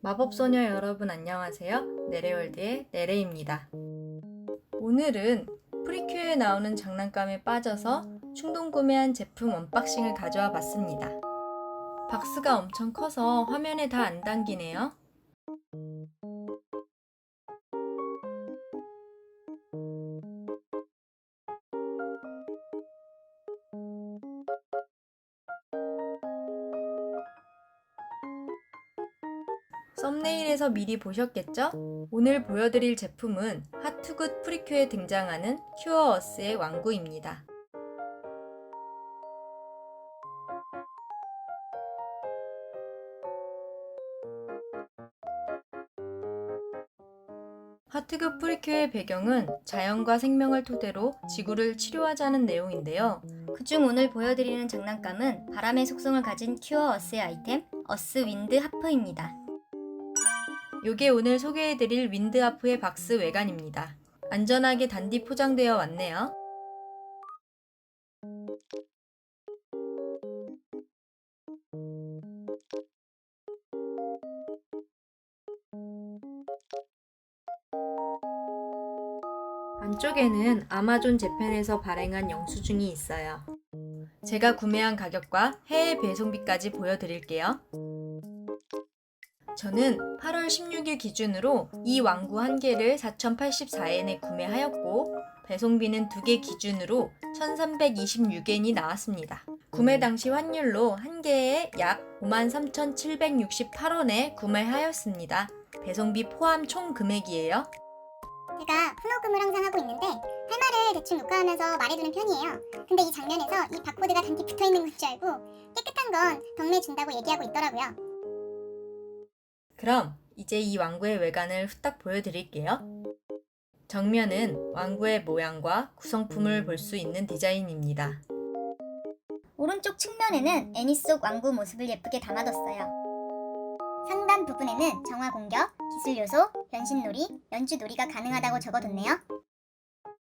마법소녀 여러분 안녕하세요. 네레월드의 네레입니다. 오늘은 프리큐에 나오는 장난감에 빠져서 충동 구매한 제품 언박싱을 가져와 봤습니다. 박스가 엄청 커서 화면에 다 안 담기네요. 썸네일에서 미리 보셨겠죠? 오늘 보여드릴 제품은 하투굿 프리큐에 등장하는 큐어어스의 왕구입니다. 하트급 프리큐의 배경은 자연과 생명을 토대로 지구를 치료하자는 내용인데요. 그중 오늘 보여드리는 장난감은 바람의 속성을 가진 큐어 어스의 아이템 어스 윈드 하프입니다. 요게 오늘 소개해드릴 윈드하프의 박스 외관입니다. 안전하게 단디 포장되어 왔네요. 안쪽에는 아마존 재팬에서 발행한 영수증이 있어요. 제가 구매한 가격과 해외 배송비까지 보여드릴게요. 저는 8월 16일 기준으로 이 왕구 한 개를 4,084엔에 구매하였고 배송비는 두 개 기준으로 1,326엔이 나왔습니다. 구매 당시 환율로 한 개에 약 53,768원에 구매하였습니다. 배송비 포함 총 금액이에요. 제가 훈호금을 항상 하고 있는데 할 말을 대충 녹화하면서 말해두는 편이에요. 근데 이 장면에서 이 바코드가 단디 붙어 있는 건 줄 알고 깨끗한 건 덕내 준다고 얘기하고 있더라고요. 그럼 이제 이 왕구의 외관을 후딱 보여드릴게요. 정면은 왕구의 모양과 구성품을 볼 수 있는 디자인입니다. 오른쪽 측면에는 애니 속 왕구 모습을 예쁘게 담아뒀어요. 상단 부분에는 정화 공격, 기술 요소, 변신놀이, 연주놀이가 가능하다고 적어뒀네요.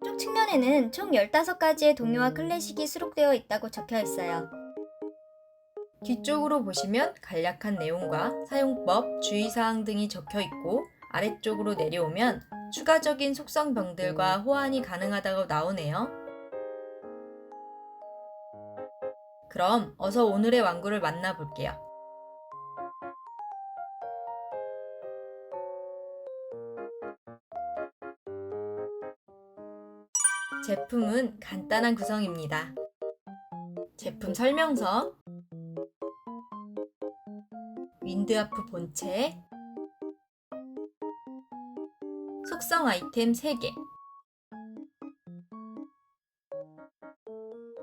쪽 측면에는 총 15가지의 동요와 클래식이 수록되어 있다고 적혀 있어요. 뒤쪽으로 보시면 간략한 내용과 사용법, 주의사항 등이 적혀 있고 아래쪽으로 내려오면 추가적인 속성병들과 호환이 가능하다고 나오네요. 그럼 어서 오늘의 왕구를 만나볼게요. 제품은 간단한 구성입니다. 제품 설명서, 윈드아프 본체, 속성 아이템 3개,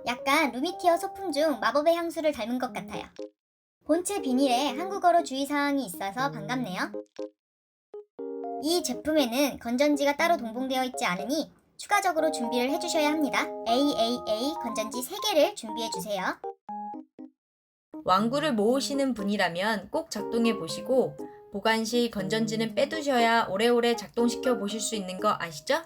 약간 루미티어 소품 중 마법의 향수를 닮은 것 같아요. 본체 비닐에 한국어로 주의사항이 있어서 반갑네요. 이 제품에는 건전지가 따로 동봉되어 있지 않으니 추가적으로 준비를 해주셔야 합니다. AAA 건전지 3개를 준비해주세요. 왕구를 모으시는 분이라면 꼭 작동해 보시고 보관 시 건전지는 빼두셔야 오래오래 작동시켜 보실 수 있는 거 아시죠?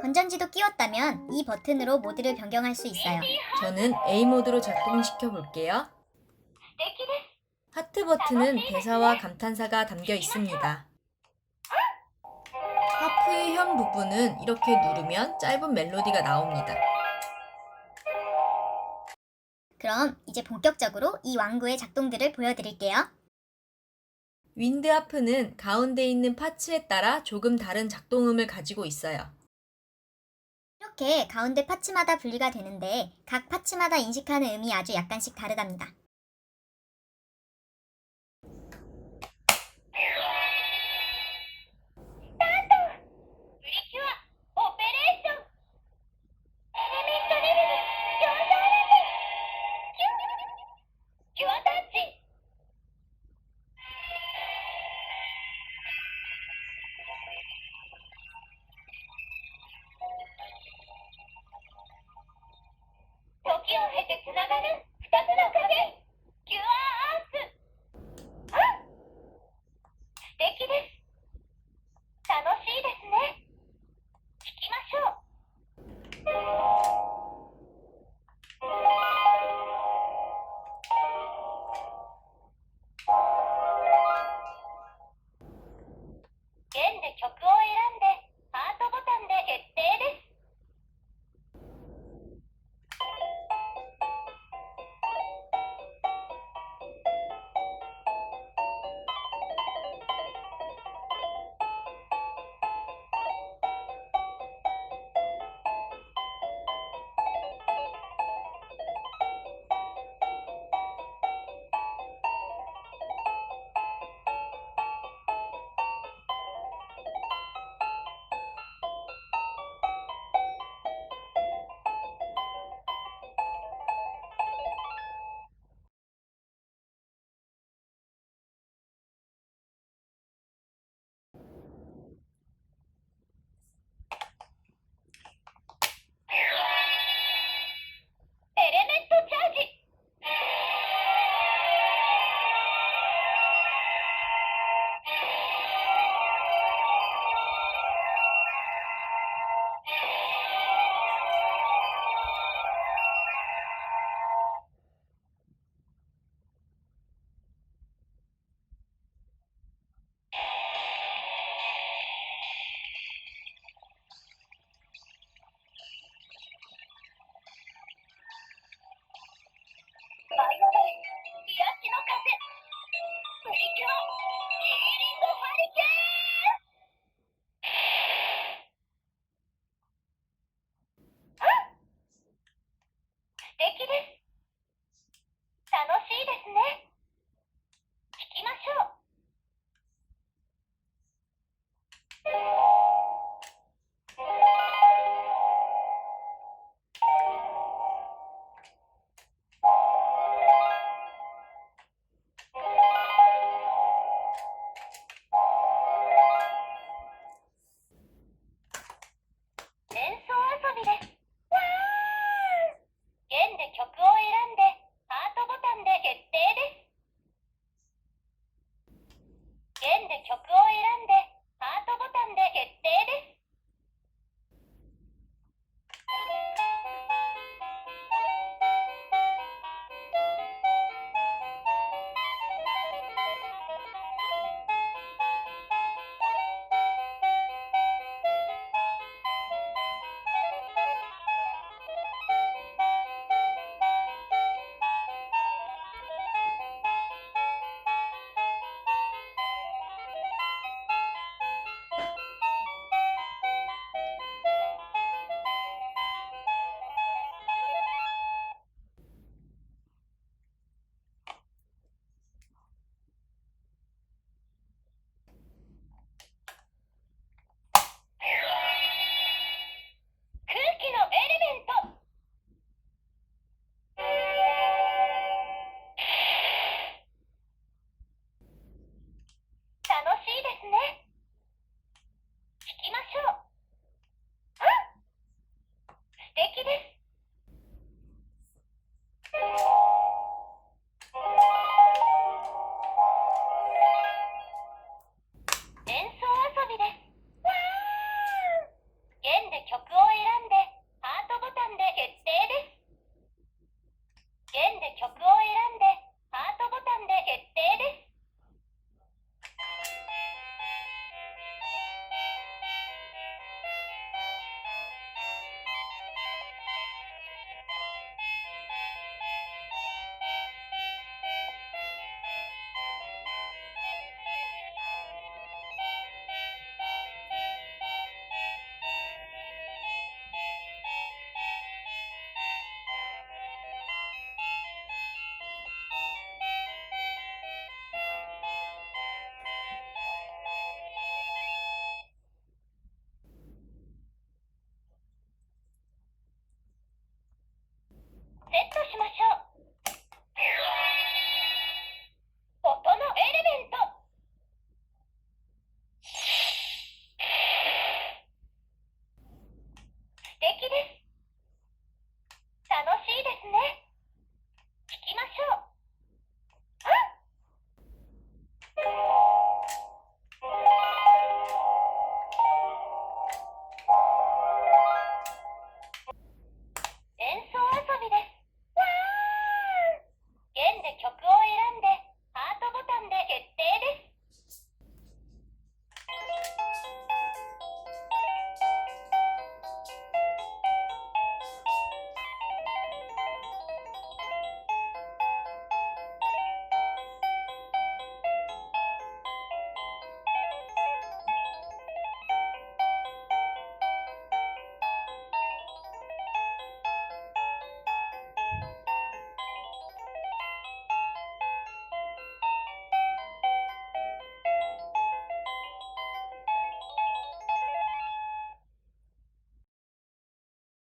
건전지도 끼웠다면 이 버튼으로 모드를 변경할 수 있어요. 저는 A 모드로 작동시켜 볼게요. 하트 버튼은 대사와 감탄사가 담겨 있습니다. 하프의 현 부분은 이렇게 누르면 짧은 멜로디가 나옵니다. 그럼 이제 본격적으로 이 왕구의 작동들을 보여드릴게요. 윈드 하프는 가운데 있는 파츠에 따라 조금 다른 작동음을 가지고 있어요. 이렇게 가운데 파츠마다 분리가 되는데 각 파츠마다 인식하는 음이 아주 약간씩 다르답니다. getiremeyiz.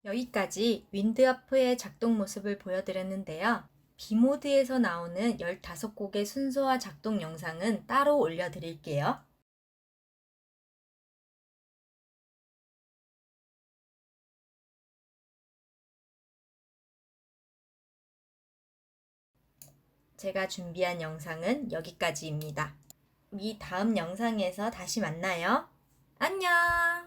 여기까지 윈드아프의 작동 모습을 보여드렸는데요. 비모드에서 나오는 15곡의 순서와 작동 영상은 따로 올려드릴게요. 제가 준비한 영상은 여기까지입니다. 우리 다음 영상에서 다시 만나요. 안녕!